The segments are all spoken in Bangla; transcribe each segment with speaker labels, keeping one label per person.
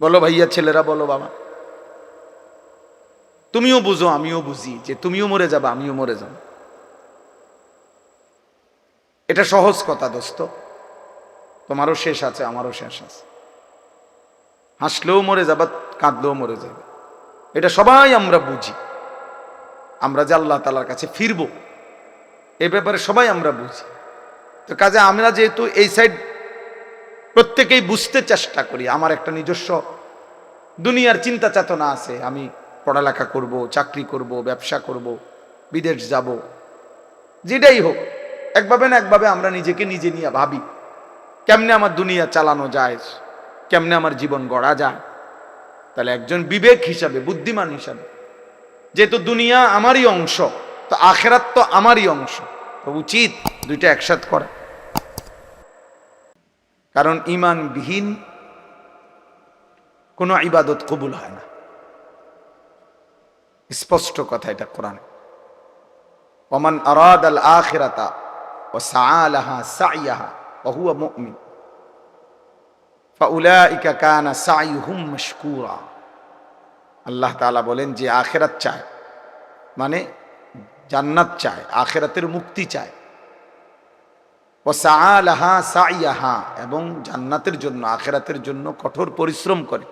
Speaker 1: বলো ভাইয়া, ছেলেরা বলো বাবা। তুমিও বুঝো, আমিও বুঝি যে তুমিও মরে যাবা, আমিও মরে যাব। এটা সহজ কথা দোস্ত। তোমারও শেষ আছে, আমারও শেষ আছে। হাসলেও মরে যাবা, কাঁদলেও মরে যাবে। এটা সবাই আমরা বুঝি। আমরা যে আল্লাহ তালার কাছে ফিরবো, এ ব্যাপারে সবাই আমরা বুঝি। তো কাজে আমরা যেহেতু এই সাইড প্রত্যেকেই বুঝতে চেষ্টা করি, আমার একটা নিজস্ব দুনিয়ার চিন্তা চেতনা আছে, আমি পড়ালেখা করব, চাকরি করব, ব্যবসা করব, বিদেশ যাব, যেটাই হোক, একভাবে না একভাবে আমরা নিজেকে নিজে নিয়ে ভাবি, কেমনে আমার দুনিয়া চালানো যায়, কেমনে আমার জীবন গড়া যায়। তাহলে একজন বিবেক হিসাবে, বুদ্ধিমান হিসাবে, যেহেতু দুনিয়া আমারই অংশ, তো আখেরাত তো আমারই অংশ, তো উচিত দুইটা একসাথ করা। কারণ ইমানবিহীন কোনো ইবাদত কবুল হয় না। স্পষ্ট কথা এটা কোরআনে। ওমান আরাদ আল আখিরাতা ও সাআলাহা সাইয়াহা ওহুয়া মুমিন। ফাউলাইকা কানা সাইহুম মাশকুরা। আল্লাহ তাআলা বলেন যে আখেরাত চায়। মানে জান্নাত চায়, আখেরাতের মুক্তি চায়। ও সাআলাহা সাইয়াহা, এবং জান্নাতের জন্য, আখেরাতের জন্য কঠোর পরিশ্রম করে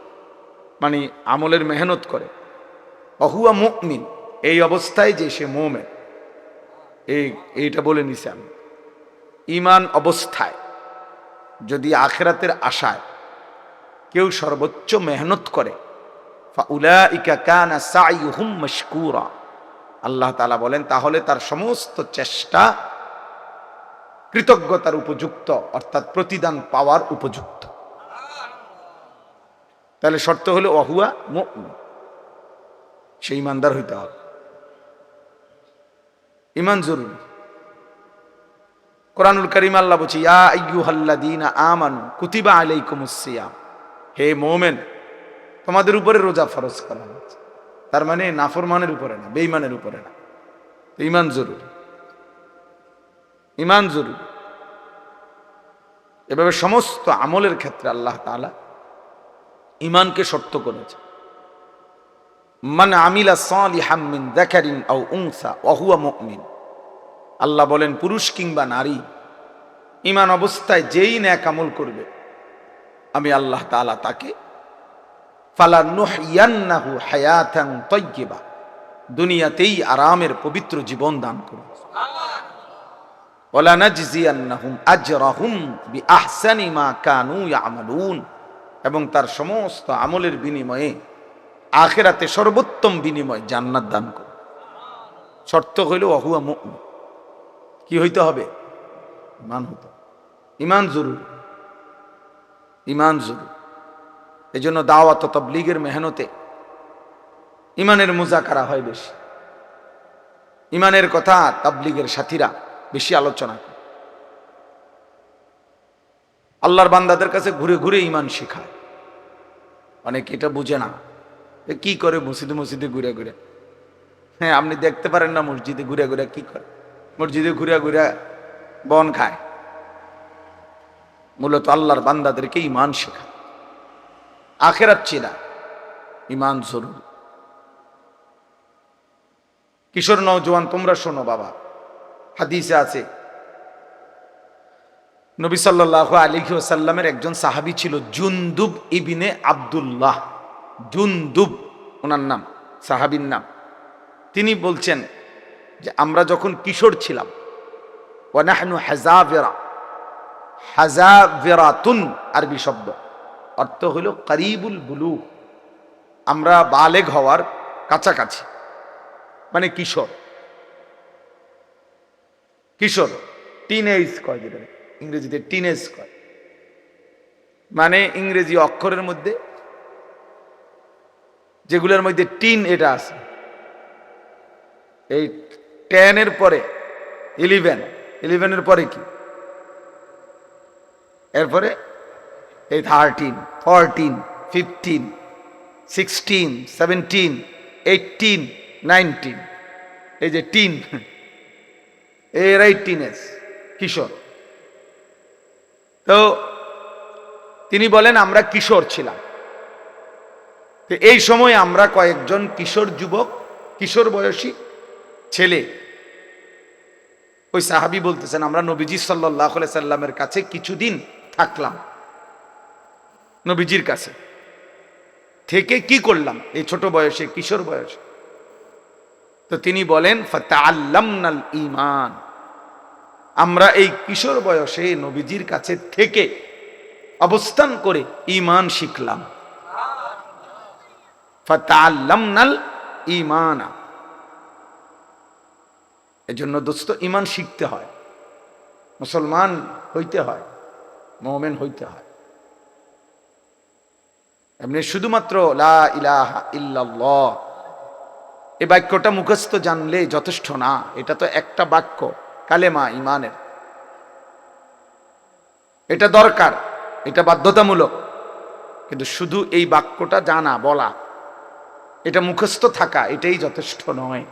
Speaker 1: মানে আমলের মেহনত করে। অহুয়া মুমিন, এই অবস্থায় যে সে মোমে এই, এইটা বলে নিছে আমি। ইমান অবস্থায়, যদি আখেরাতের আশায় কেউ সর্বোচ্চ মেহনত করে আল্লাহ তালা বলেন, তাহলে তার সমস্ত চেষ্টা কৃতজ্ঞতার উপযুক্ত, অর্থাৎ প্রতিদান পাওয়ার উপযুক্ত। তাহলে শর্ত হলো অহুয়া মুমিন সে ইমানদার হইতে হবে। ইমান জরুরি। কোরআনুল করিম আল্লাহ বলছি, ইয়া আইয়ুহাল্লাযীনা আমানু কুতিবা হে মোমেন, তোমাদের উপরে রোজা ফরজ করা হয়েছে। তার মানে নাফরমানের উপরে না, বেঈমানের উপরে না। ইমান জরুরি। ইমান জরুরি। এভাবে সমস্ত আমলের ক্ষেত্রে আল্লাহ তাআলা ইমানকে শর্ত করেছে। মান আমিলা সালিহাম মিন যাকারিন আও উনসা ওয়া হুয়া মুমিন। আল্লাহ বলেন, পুরুষ কিংবা নারী ইমান অবস্থায় যেই ন্যাক আমল করবে, আমি আল্লাহ তাআলা তাকে ফালা তাইয়্যিবা দুনিয়াতেই আরামের পবিত্র জীবন দান করব। এবং তার সমস্ত আমলের বিনিময়ে আখেরাতে সর্বোত্তম বিনিময় জান্নাত দান করো। শর্ত হইল অহুয়া কি হইতে হবে? ইমান হতে। ইমান জরুরি। ইমান জরুরি। এই জন্য দাওয়াত তবলিগের মেহনতে ইমানের মুজাকারা হয় বেশি। ইমানের কথা তাবলিগের সাথীরা বেশি আলোচনা আল্লাহর বান্দাদের কাছে ঘুরে ঘুরে ইমান শেখায়। অনেক এটা বুঝে না। কি করে মসজিদে মসজিদে ঘুরে ঘুরে? হ্যাঁ আপনি দেখতে পারেন না মসজিদে ঘুরে ঘুরে কি করে। মসজিদে ঘুরে ঘুরে বন খায়। মূলত আল্লাহর বান্দাদেরকে ইমান শেখায়। আখেরাত চেনা ইমান জরুরি। কিশোর নওজোয়ান, তোমরা শোনো বাবা। হাদিসে আছে। নবী সাল্লাহ আলী সাল্লামের একজন সাহাবি ছিল জুন্দুব ইবিনে আবদুল্লাহ। জুন্দুব, ওনার নাম, সাহাবির নাম। তিনি বলছেন যে, আমরা যখন কিশোর ছিলাম ওয়ানাহনু হাজাভেরা হাজাভেরাতুন আরবি শব্দ, অর্থ হইল করিবুল বুলু আমরা বালেগ হওয়ার কাছাকাছি মানে কিশোর। কিশোর টিনেজ কয় যেটা ইংরেজিতে টিনেজ কয়। মানে ইংরেজি অক্ষরের মধ্যে, যেগুলোর মধ্যে টিন এটা আছে। এই টেনের পরে ইলেভেন ইলেভেনের পরে কি? এরপরে এই thirteen fourteen fifteen sixteen seventeen eighteen nineteen এই যে টিন এরাই কিশোর। তো তিনি বলেন, আমরা কিশোর ছিলাম। তো এই সময় আমরা কয়েকজন কিশোর যুবক, কিশোর বয়সী ছেলে, ওই সাহাবি বলতেছেন, আমরা নবীজি সাল্লাহ সাল্লামের কাছে কিছুদিন থাকলাম। নবীজির কাছে। থেকে কি করলাম? এই ছোট বয়সে, কিশোর বয়সে। তো তিনি বলেন ফাতাল্লামনাল ইমান আমরা এই কিশোর বয়সে নবীজির কাছে থেকে অবস্থান করে ইমান শিখলাম। ইমানা এজন্য দোস্ত ইমান শিখতে হয়। মুসলমান হইতে হয়, মোমেন হইতে হয়। এমনি শুধুমাত্র লা ইলাহা এই বাক্যটা মুখস্থ জানলে যথেষ্ট না, এটা তো একটা বাক্য। কালেমা ইমানের এটা দরকার, এটা বাধ্যতামূলক। কিন্তু শুধু এই বাক্যটা জানা, বলা, এটা মুখস্থ থাকা, এটাই যথেষ্ট নয়।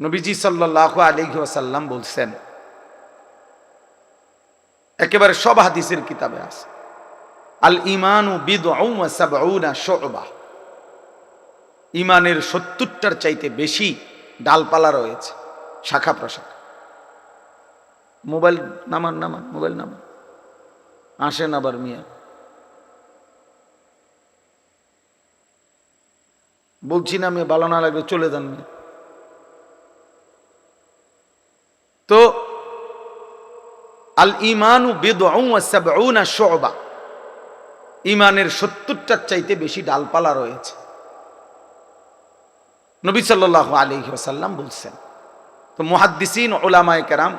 Speaker 1: নবীজি সাল্লাহ আলিহি ওয়াসাল্লাম বলছেন, একেবারে সব হাদিসের কিতাবে আছে, আল ইমানু ইমানের সত্তরটার চাইতে বেশি ডালপালা রয়েছে। শাখা প্রশাখা। মোবাইল নামান নামান, মোবাইল নামান। আসেন আবার মিয়া। বলছি না মেয়ে, ভালো না চলে যান মিয়া। তো, আল ইমানু বেদনা শোবা। ইমানের সত্তরটার চাইতে বেশি ডালপালা রয়েছে। নবী সাল্লাহ আলী ওসাল্লাম বলছেন তো মুহাদ্দিসিন ওলামায় কেরাম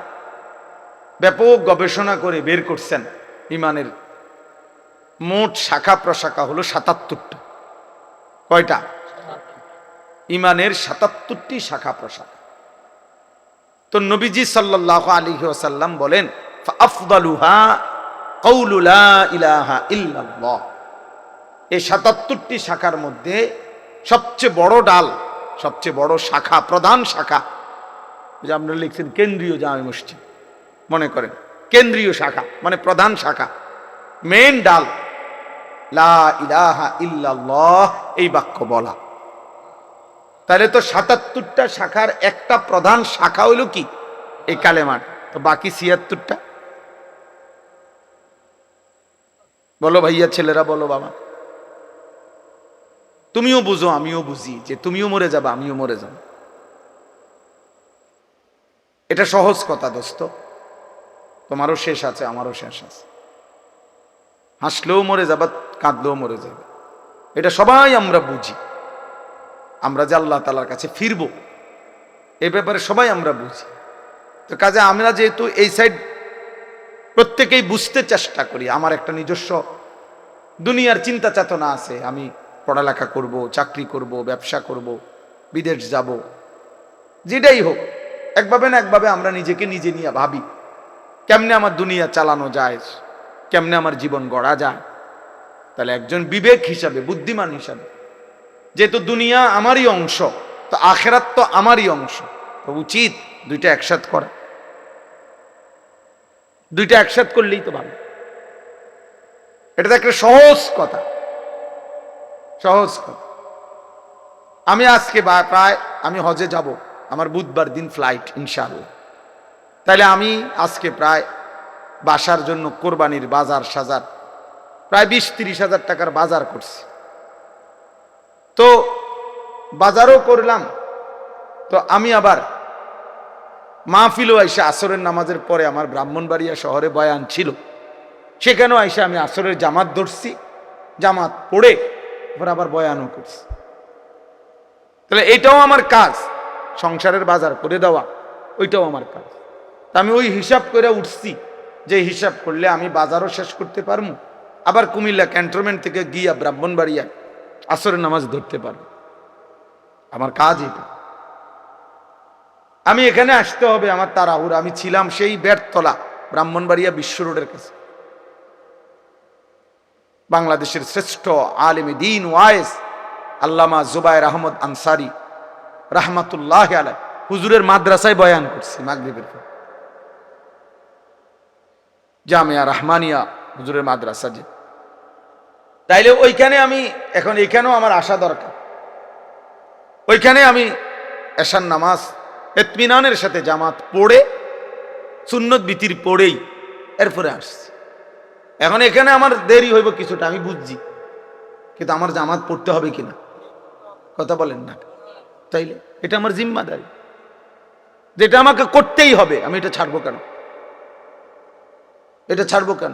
Speaker 1: ব্যাপক গবেষণা করে বের করছেন ইমানের মোট শাখা প্রশাখা হলো সাতাত্তরটা। কয়টা? ইমানের সাতাত্তরটি শাখা প্রশাখা। তো নবীজি সাল্লাহ আলী ওসাল্লাম বলেন আফদালুহা কৌলুলা ইলাহা ইল্লাল্লাহ। এই সাতাত্তরটি শাখার মধ্যে সবচেয়ে বড় ডাল, সবচেয়ে বড় শাখা, প্রধান শাখা যে আপনারা লিখছেন কেন্দ্রীয় জামে মসজিদ, মনে করেন। কেন্দ্রীয় শাখা মানে প্রধান শাখা। মেন ডাল। এই বাক্য বলা। তাহলে তো সাতাত্তরটা শাখার একটা প্রধান শাখা হইল কি? এই কালেমার। তো বাকি ছিয়াত্তরটা? বলো ভাইয়া, ছেলেরা বলো বাবা। তুমিও বুঝো, আমিও বুঝি যে তুমিও মরে যাবা, আমিও মরে যাব। এটা সহজ কথা, দোস্ত। তোমারও শেষ আছে, আমারও শেষ আছে। হাসলেও মরে যাবা কাঁদলেও মরে যাবে। এটা সবাই আমরা বুঝি। আমরা যে আল্লাহ তালার কাছে ফিরব, এ ব্যাপারে সবাই আমরা বুঝি। তো কাজে আমরা যেহেতু এই সাইড প্রত্যেকেই বুঝতে চেষ্টা করি, আমার একটা নিজস্ব দুনিয়ার চিন্তা চেতনা আছে। আমি পড়ালেখা করব, চাকরি করব, ব্যবসা করব, বিদেশ যাব, যেটাই হোক। একভাবে না একভাবে আমরা নিজেকে নিজে নিয়ে ভাবি। কেমনে আমার দুনিয়া চালানো যায়? কেমনে আমার জীবন গড়া যায়? তাহলে একজন বিবেক হিসাবে, বুদ্ধিমান হিসাবে যেহেতু দুনিয়া আমারই অংশ, তো আখেরাত তো আমারই অংশ, তো উচিত দুইটা একসাথ করা। দুইটা একসাথ করলেই তো ভালো। এটা তো একটা সহজ কথা। সহজ কথা। আমি আজকে প্রায় আমি হজে যাব। আমার বুধবার দিন ফ্লাইট ইনশাআল্লাহ। তাহলে আমি আজকে প্রায় বাসার জন্য কোরবানির বাজার সাজার, প্রায় বিশ তিরিশ হাজার টাকার বাজার করছি। তো বাজারও করলাম, তো আমি আবার মাহফিলও আইসা আসরের নামাজের পরে আমার ব্রাহ্মণবাড়িয়া শহরে বয়ান ছিল। সেখানেও আইসা আমি আসরের জামাত ধরছি, জামাত পড়ে আবার বয়ানও করছি। তাহলে এটাও আমার কাজ। সংসারের বাজার করে দেওয়া, ওইটাও আমার কাজ। আমি ওই হিসাব করে উঠছি যে হিসাব করলে আমি বাজারও শেষ করতে পারব, আবার কুমিল্লা ক্যান্টনমেন্ট থেকে গিয়া ব্রাহ্মণবাড়িয়া আসরের নামাজ ধরতে পারব। আমার কাজ এটা। আমি এখানে আসতে হবে আমার তারাহুর আমি ছিলাম সেই বেরতলা ব্রাহ্মণবাড়িয়া বিশ্ব রোডের কাছে। বাংলাদেশের শ্রেষ্ঠ আলিম দিন ওয়াইস আল্লামা জুবাইর আহমদ আনসারি রাহমাতুল্লাহ আলাই হুজুরের মাদ্রাসায় বয়ান করছি, মাগরীবের পর। জামিয়া রাহমানিয়া, হুজুরের মাদ্রাসা যে। তাইলে ওইখানে আমি, এখন এখানেও আমার আসা দরকার। ওইখানে আমি এশান নামাজ, এতমিনানের সাথে জামাত পড়ে, সুন্নত বিতির পড়েই এরপরে আসছি। এখন এখানে আমার দেরি হইব কিছুটা, আমি বুঝছি। কিন্তু আমার জামাত পড়তে হবে কিনা, কথা বলেন না। তাইলে এটা আমার জিম্মাদারি। যেটা আমাকে করতেই হবে, আমি এটা ছাড়বো কেন? এটা ছাড়বো কেন?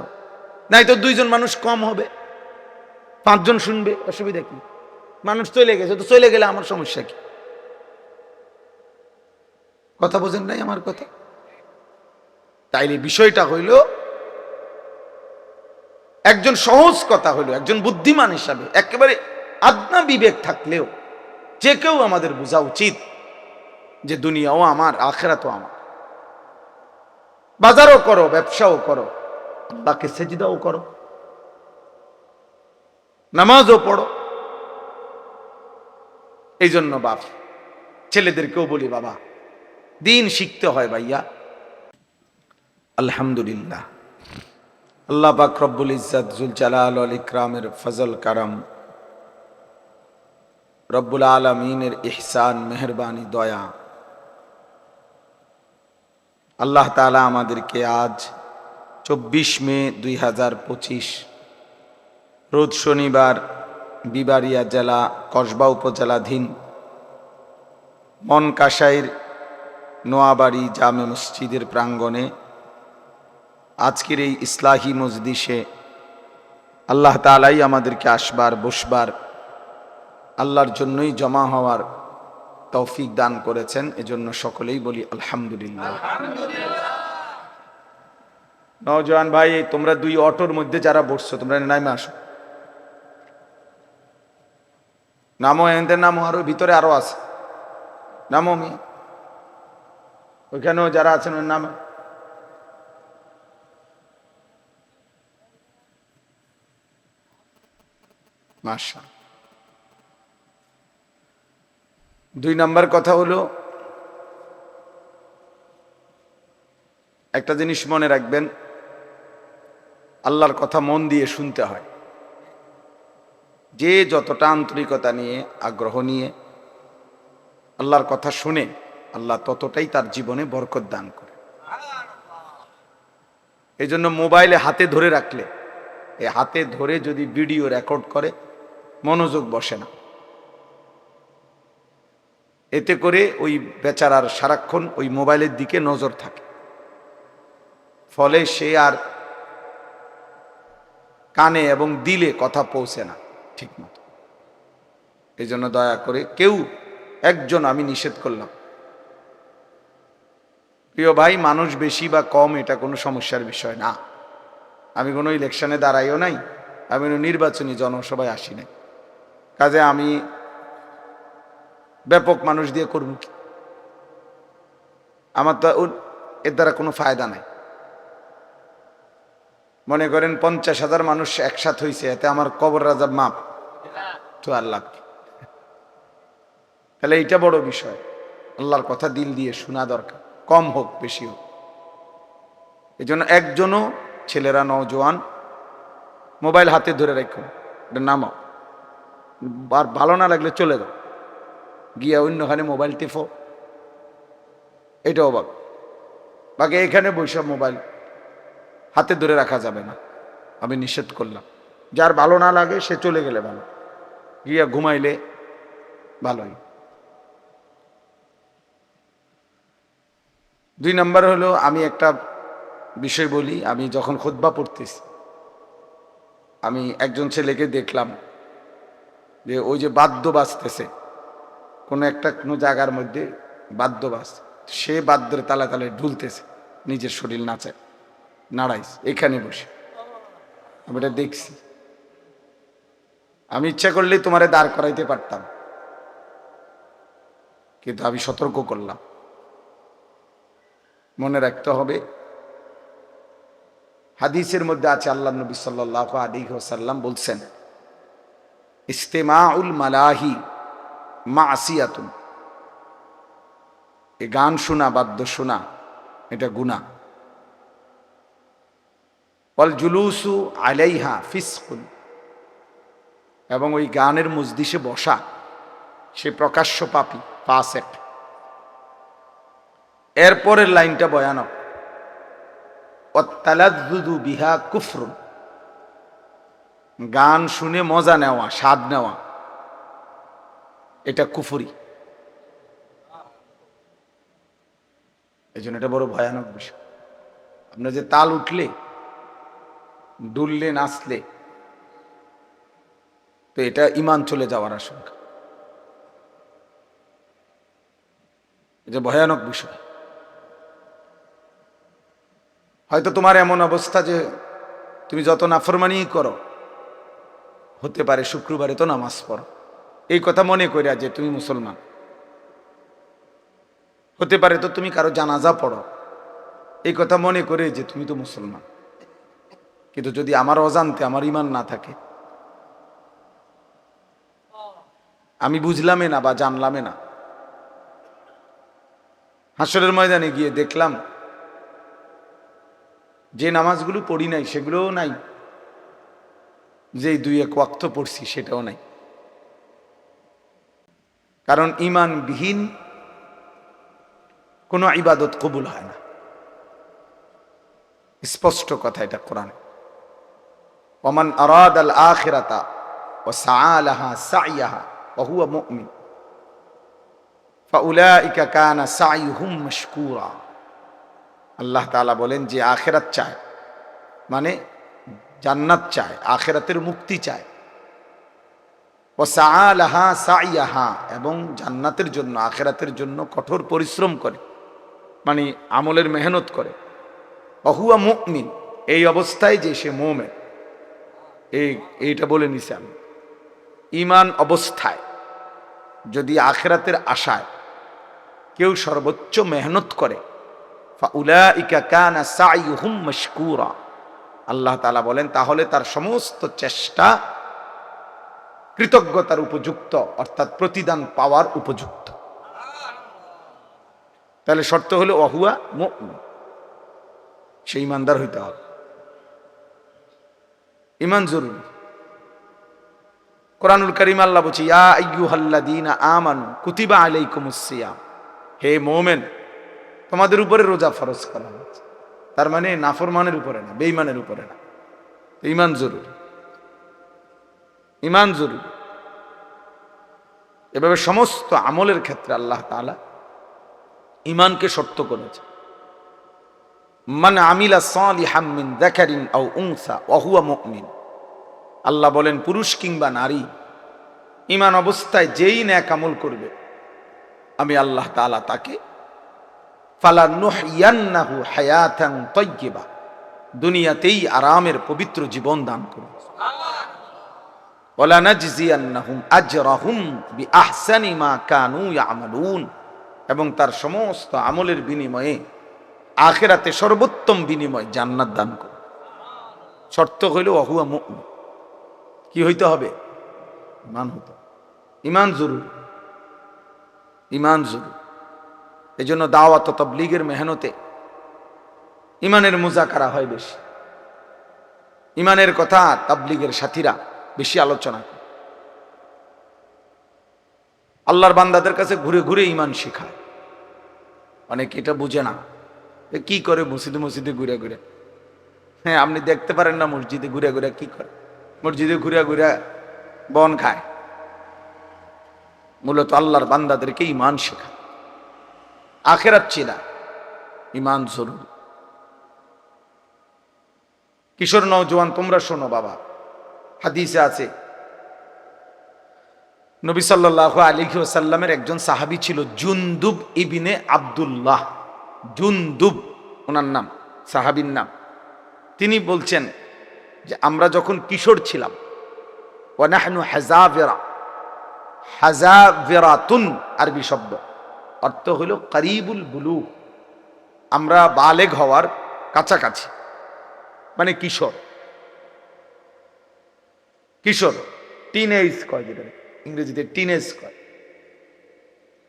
Speaker 1: নাই তো দুইজন মানুষ কম হবে। পাঁচজন শুনবে, অসুবিধা কি? মানুষ চলে গেছে, তো চলে গেলে আমার সমস্যা কি? কথা বোঝেন নাই আমার কথা? তাইলে বিষয়টা হইল, একজন সহজ কথা হইল, একজন বুদ্ধিমান হিসাবে, একেবারে আদনা বিবেক থাকলেও যে কেউ আমাদের বোঝা উচিত যে দুনিয়াও আমার, আখেরাতও আমার। বাজারও করো, ব্যবসাও করো, আল্লাহকে সেজিদাও করো, নামাজও পড়ো। এই জন্য বাপ, ছেলেদেরকেও বলি, বাবা, দিন শিখতে হয় ভাইয়া। আলহামদুলিল্লাহ। আল্লাহ পাক রব্বুল ইজ্জাত জুল জালাল আল ইকরামের ফজল কারাম রব্বুল আলমিনের ইহসান, মেহরবানি, দয়া। আল্লাহ তালা আমাদেরকে আজ চব্বিশ মে দুই হাজার পঁচিশ, রোজ শনিবার বিবারিয়া জেলা, কসবা উপজেলাধীন মনকাশাইর নোয়াবাড়ি জামে মসজিদের প্রাঙ্গণে আজকের এই ইসলাহি মজদিসে আল্লাহ তালাই আমাদেরকে আসবার, বসবার আল্লাহর জন্যই জমা হওয়ার তৌফিক দান করেছেন, এজন্য সকলেই বলি আলহামদুলিল্লাহ। নওজওয়ান ভাই, তোমরা দুই অটোর মধ্যে যারা বসছো, তোমরা নামে আসো। নামো এনদের নামও আরও ভিতরে আরও আছে। নামো আমি ওইখানেও যারা আছেন, ওর নামে। মাসা দুই নাম্বার কথা হলো, একটা জিনিস মনে রাখবেন, আল্লাহর কথা মন দিয়ে শুনতে হয়। যে যতটা আন্তরিকতা নিয়ে, আগ্রহ নিয়ে আল্লাহর কথা শুনে, আল্লাহ ততটাই তার জীবনে বরকত দান করে। এই জন্য মোবাইলে হাতে ধরে রাখলে এই হাতে ধরে যদি ভিডিও রেকর্ড করে, মনোযোগ বসে না। এতে করে ওই বেচারার সারাক্ষণ ওই মোবাইলের দিকে নজর থাকে। ফলে সে আর কানে এবং দিলে কথা পৌঁছে না ঠিক মতো এই জন্য দয়া করে কেউ একজন আমি নিষেধ করলাম। প্রিয় ভাই, মানুষ বেশি বা কম এটা কোনো সমস্যার বিষয় না। আমি কোনো ইলেকশনে দাঁড়াইও নাই, আমি কোনো নির্বাচনী জনসভায় আসি নাই। কাজে আমি ব্যাপক মানুষ দিয়ে করব কি? আমার তো এর দ্বারা কোনো ফায়দা নাই। মনে করেন পঞ্চাশ হাজার মানুষ একসাথ হয়েছে এতে আমার কবর রাজার মাপ তো আল্লাহ তাহলে এইটা বড় বিষয়। আল্লাহর কথা দিল দিয়ে শোনা দরকার, কম হোক, বেশি হোক। এই জন্য একজনও ছেলেরা নজওয়ান মোবাইল হাতে ধরে রাখুন এটা নামাও। আর ভালো না লাগলে চলে যাও। গিয়া অন্যখানে মোবাইল টিফো এটা অবাক। বাকি এখানে বৈশাখ মোবাইল হাতে ধরে রাখা যাবে না। আমি নিষেধ করলাম। যার ভালো না লাগে সে চলে গেলে ভালো। গিয়া ঘুমাইলে ভালোই। দুই নম্বর হলো, আমি একটা বিষয় বলি, আমি যখন খুদ্া পড়তেছি, আমি একজন ছেলেকে দেখলাম যে ওই যে বাদ্য বাজতেছে। কোনো একটা, কোনো জায়গার মধ্যে বাদ্য বাজ সে বাদ্যের তালে তালে ঢুলতেছে, নিজের শরীর নাচে নাড়াইস এখানে বসে। আমি এটা দেখছি। আমি ইচ্ছা করলেই তোমারে দাঁড় করাইতে পারতাম। কিন্তু আমি সতর্ক করলাম। মনে রাখতে হবে, হাদিসের মধ্যে আছে, আল্লাহ নবী সাল্লাহ আলী সাল্লাম বলছেন, ইস্তেমাউল মালাহি মা আসিয়াতুন এ গান শোনা, বাদ্য শোনা, এটা গুণা বল জুলুসু আলাইহা ফিসকুন। এবং ওই গানের মজদিসে বসা, সে প্রকাশ্য পাপি পাসেক এরপরের লাইনটা ভয়ানক অত্তালাদুদু বিহা কুফরুন। গান শুনে মজা নেওয়া, স্বাদ নেওয়া। এটা কুফুরি। এই জন্য এটা বড় ভয়ানক বিষয়। আপনার যে তাল উঠলে, দুললে, নাচলে, তো এটা ইমান চলে যাওয়ার আশঙ্কা। এটা ভয়ানক বিষয়। হয়তো তোমার এমন অবস্থা যে তুমি যত নাফরমানি করো, হতে পারে শুক্রবারে তো নামাজ পড়ো। এই কথা মনে করিয়া যে তুমি মুসলমান। হতে পারে তো তুমি কারও জানাজা পড়ো। এই কথা মনে করে যে তুমি তো মুসলমান। কিন্তু যদি আমার অজান্তে আমার ইমান না থাকে, আমি বুঝলামে না বা জানলামে না। হাসরের ময়দানে গিয়ে দেখলাম, যে নামাজগুলো পড়ি নাই, সেগুলোও নাই। যে দুই এক ওয়াক্ত পড়ছি, সেটাও নাই। কারণ ইমানবিহীন কোনো ইবাদত কবুল হয় না। স্পষ্ট কথা এটা কোরআন। ওমান আরাদ আল আখিরাতা ও সাআলাহা সাইয়াহা ওহুয়া মুমিন। ফাউলাইকা কানা সাইহুম মাশকুরা। আল্লাহ তাআলা বলেন যে আখিরাত চায়। মানে জান্নাত চায়, আখেরাতের মুক্তি চায়। ও সাআলাহা সাইয়াহা, এবং জান্নাতের জন্য, আখেরাতের জন্য কঠোর পরিশ্রম করে মানে আমলের মেহনত করে। অহুয়া মুকমিন এই অবস্থায় যে সে মোমে এই, এইটা বলে নিছে আমি। ইমান অবস্থায়, যদি আখেরাতের আশায় কেউ সর্বোচ্চ মেহনত করে আল্লাহ তালা বলেন, তাহলে তার সমস্ত চেষ্টা কৃতজ্ঞতার উপযুক্ত, অর্থাৎ প্রতিদান পাওয়ার উপযুক্ত। তাহলে শর্ত হলো অহুয়া মুমিন। সে ইমানদার হইতে হবে। ইমান জরুরি। কোরআনুল করিম আল্লাহ বলছি কুতিবা আলাইকুমুস সিয়াম। হে মোমেন, তোমাদের উপরে রোজা ফরজ করা হয়েছে। তার মানে নাফরমানের উপরে না, বেঈমানের উপরে না। ইমান জরুরি। ইমান জরুরি। এভাবে সমস্ত আমলের ক্ষেত্রে আল্লাহ তাআলা ইমানকে শর্ত করেছে। মানে আমিলা সালিহাম মিন যাকারিন আও উনসা ওয়া হুয়া মুমিন। আল্লাহ বলেন, পুরুষ কিংবা নারী ইমান অবস্থায় যেই ন্যাক আমল করবে, আমি আল্লাহ তালা তাকে ফালা নুহিয়ান্নাহু হায়াতান তয়্যিবা দুনিয়াতেই আরামের পবিত্র জীবন দান করব এবং তার সমস্ত আমলের বিনিময়ে আখেরাতে সর্বোত্তম বিনিময় জান্নাত দান করব শর্ত হইল অহুয়া মুমিন। কি হইতে হবে? ইমান হতে ইমান জরুরি। ইমান জরুরি। এই জন্য দাওয়াত তবলিগের মেহনতে ইমানের মুজাকারা হয় বেশি। ইমানের কথা তাবলিগের সাথীরা বেশি আলোচনা আল্লাহর বান্দাদের কাছে ঘুরে ঘুরে ইমান শেখায়। অনেক এটা বুঝে না। কি করে মসজিদে মসজিদে ঘুরে ঘুরে? হ্যাঁ আপনি দেখতে পারেন না মসজিদে ঘুরে ঘুরে কি করে। মসজিদে ঘুরে ঘুরে বন খায়। মূলত আল্লাহর বান্দাদেরকে ইমান শেখায়। আখেরাত চিনা ইমান জরুরি। কিশোর নৌজওয়ান তোমরা শোনো বাবা। হাদিসে আছে। নবী সাল্লাহ আলী সাল্লামের একজন সাহাবি ছিল জুন্দুব ইবিনে আবদুল্লাহ। জুন্দুব, ওনার নাম, সাহাবির নাম। তিনি বলছেন যে, আমরা যখন কিশোর ছিলাম ওয়ানাহনু হাজাভেরা হাজাভেরাতুন আরবি শব্দ, অর্থ হইল করিবুল বুলু আমরা বালেগ হওয়ার কাছাকাছি মানে কিশোর। কিশোর টিনেজ কয় যেটা ইংরেজিতে টিনেজ কয়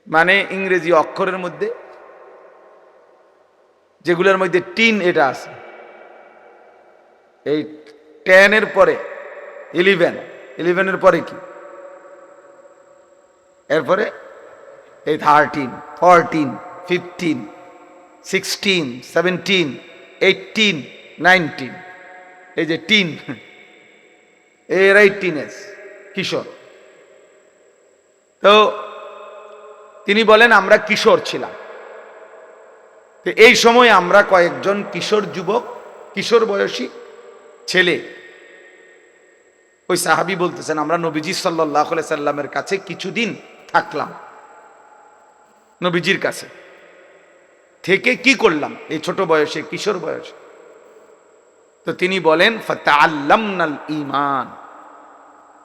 Speaker 1: মানে ইংরেজি অক্ষরের মধ্যে যেগুলোর মধ্যে টিন এটা আছে। এই টেনের পরে ইলেভেন ইলেভেনের পরে কি? এরপরে এই thirteen fourteen fifteen sixteen seventeen eighteen nineteen এই যে টিন এরাই টিনেজ কিশোর। তো তিনি বলেন, আমরা কিশোর ছিলাম। তো এই সময় আমরা কয়েকজন কিশোর যুবক, কিশোর বয়সী ছেলে, ওই সাহাবি বলতেছেন, আমরা নবীজি সাল্লাহ সাল্লামের কাছে কিছুদিন থাকলাম। নবীজির কাছে। থেকে কি করলাম? এই ছোট বয়সে, কিশোর বয়সে। তো তিনি বলেন আল্লামনাল ইমান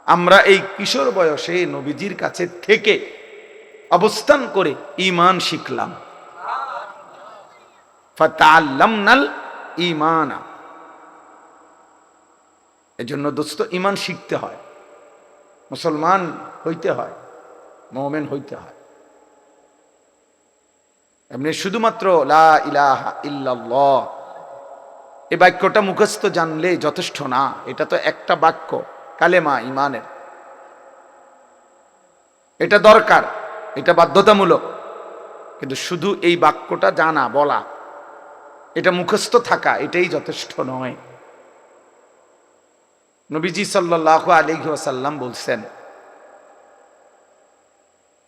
Speaker 1: আমরা এই কিশোর বয়সে নবীজির কাছে থেকে অবস্থান করে ইমান শিখলাম। ফাতাল্লামনাল ইমানা এজন্য দোস্ত ইমান শিখতে হয়। মুসলমান হইতে হয়, মোমেন হইতে হয়। এমনি শুধুমাত্র লা ইলাহা ইল্লাল্লাহ এই বাক্যটা মুখস্থ জানলে যথেষ্ট না, এটা তো একটা বাক্য, কালেমা ইমানের এটা দরকার, এটা বাধ্যতামূলক। কিন্তু শুধু এই বাক্যটা জানা, বলা, এটা মুখস্থ থাকা, এটাই যথেষ্ট নয়। নবীজি সাল্লাহ আলিহি ওয়াসাল্লাম বলছেন,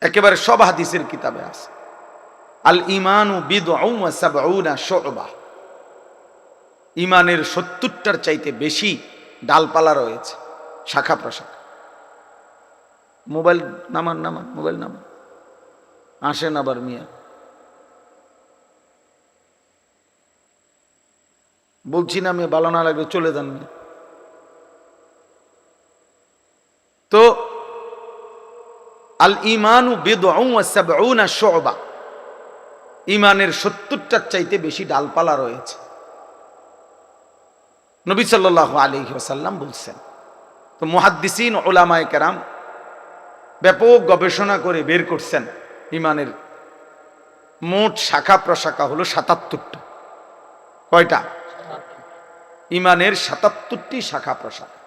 Speaker 1: একেবারে সব হাদিসের কিতাবে আছে আল ইমানু বিদউনা শোবা। ইমানের সত্তরটার চাইতে বেশি ডালপালা রয়েছে, শাখা প্রশাখা। মোবাইল নামান নামান, মোবাইল নামান। আসেন আবার মিয়া। বলছি না আমি ভালো না লাগবে চলে যান মিয়া। তো, আল ইমানু শোবা। ইমানের সত্তরটার চাইতে বেশি ডালপালা রয়েছে। নবী সাল্লাহ আলী ওসাল্লাম বলছেন, তো মুহাদ্দিসিন ওলামায় কেরাম ব্যাপক গবেষণা করে বের করছেন, ইমানের মোট শাখা প্রশাখা হলো সাতাত্তরটা। কয়টা? ইমানের সাতাত্তরটি শাখা প্রশাখা।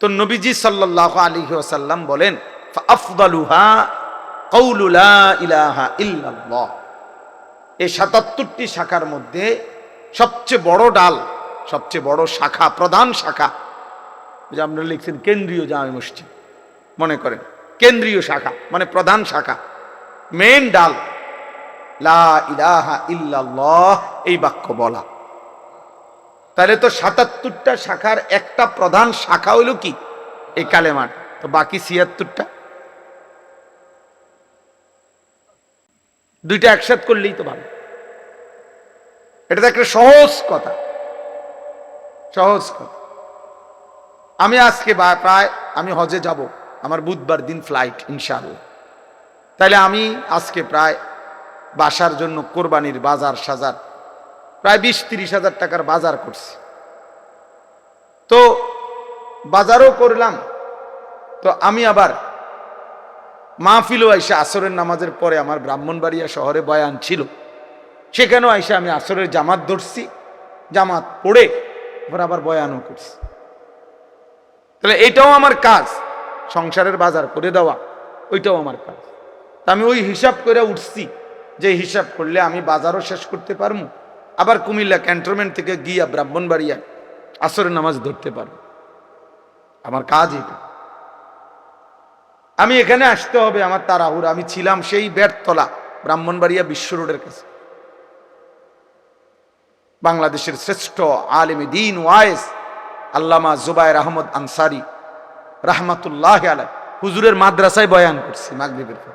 Speaker 1: তো নবীজি সাল্লাহ আলী ওসাল্লাম বলেন আফদালুহা এই সাতাত্তরটি শাখার মধ্যে সবচেয়ে বড় ডাল সবচেয়ে বড় শাখা, প্রধান শাখা, যে আপনারা লিখছেন কেন্দ্রীয় জামে মসজিদ, মনে করেন। কেন্দ্রীয় শাখা মানে প্রধান শাখা। মেন ডাল এই বাক্য বলা। তাহলে তো সাতাত্তরটা শাখার একটা প্রধান শাখা হইল কি? এই কালেমার। তো বাকি ছিয়াত্তরটা? দুইটা একসাথ করলেই তো ভালো। এটা তো একটা সহজ কথা। সহজ কথা। আমি আজকে প্রায় আমি হজে যাব, আমার বুধবার দিন ফ্লাইট ইনশাআল্লাহ। তাহলে আমি আজকে প্রায় বাসার জন্য কোরবানির বাজার সাজার, প্রায় বিশ তিরিশ হাজার টাকার বাজার করছি। তো বাজারও করলাম, তো আমি আবার মাহফিলও আইসা আসরের নামাজের পরে আমার ব্রাহ্মণবাড়িয়া শহরে বয়ান ছিল। সেখানেও আইসা আমি আসরের জামাত ধরছি, জামাত পড়ে এবার আবার বয়ানও করছি। তাহলে এটাও আমার কাজ, সংসারের বাজার করে দেওয়া, ওইটাও আমার কাজ। আমি ওই হিসাব করে উঠছি, যে হিসাব করলে আমি বাজারও শেষ করতে পারব, আবার কুমিল্লা ক্যান্টনমেন্ট থেকে গিয়া ব্রাহ্মণবাড়িয়া আসরের নামাজ ধরতে পারব। আমার কাজ এটা। আমি এখানে আসতে হবে, আমার তারাহুর আমি ছিলাম সেই বেরতলা, ব্রাহ্মণবাড়িয়া বিশ্ব রোডের কাছে। বাংলাদেশের শ্রেষ্ঠ আলিম দিন ওয়াইস আল্লামা জুবাইর আহমদ আনসারি রাহমাতুল্লাহ আলাই হুজুরের মাদ্রাসায় বয়ান করছি মাগরীবের পর।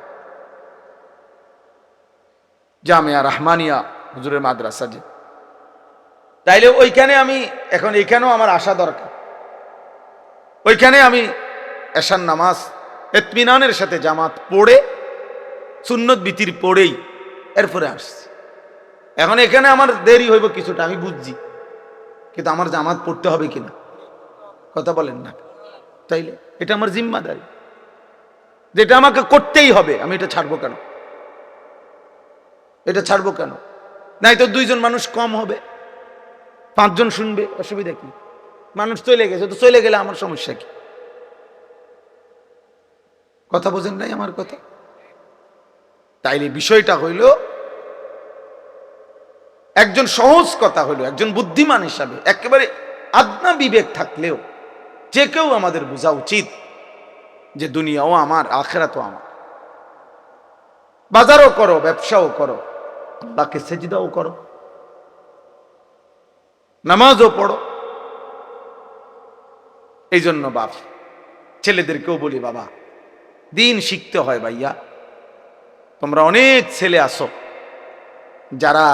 Speaker 1: জামিয়া রহমানিয়া হুজুরের মাদ্রাসা যে। তাইলে ওইখানে আমি, এখন এইখানেও আমার আসা দরকার। ওইখানে আমি এশান নামাজ, এতমিনানের সাথে জামাত পড়ে, সুন্নত বিতির পড়েই এরপরে আসছি। এখন এখানে আমার দেরি হইব কিছুটা, আমি বুঝছি। কিন্তু আমার জামাত পড়তে হবে কিনা? কথা বলেন না। তাইলে এটা আমার জিম্মাদারি। যেটা আমাকে করতেই হবে, আমি এটা ছাড়বো কেন? এটা ছাড়বো কেন? নাই তো দুইজন মানুষ কম হবে। পাঁচজন শুনবে, অসুবিধা কি? মানুষ চলে গেছে, তো চলে গেলে আমার সমস্যা কি? কথা বোঝেন নাই আমার কথা? তাইলে বিষয়টা হইল একজন সহজ কথা হইল একজন বুদ্ধিমান হিসাবে, একেবারে আদনা বিবেক থাকলেও যে কেউ আমাদের বোঝা উচিত যে দুনিয়াও আমার, আখেরাতও আমার। বাজারও করো, ব্যবসাও করো, আল্লাহকে সেজিদাও করো, নামাজও পড়ো। এই জন্য বাপ, ছেলেদেরকেও বলি, বাবা, দিন শিখতে হয় ভাইয়া। তোমরা অনেক ছেলে আসো যারা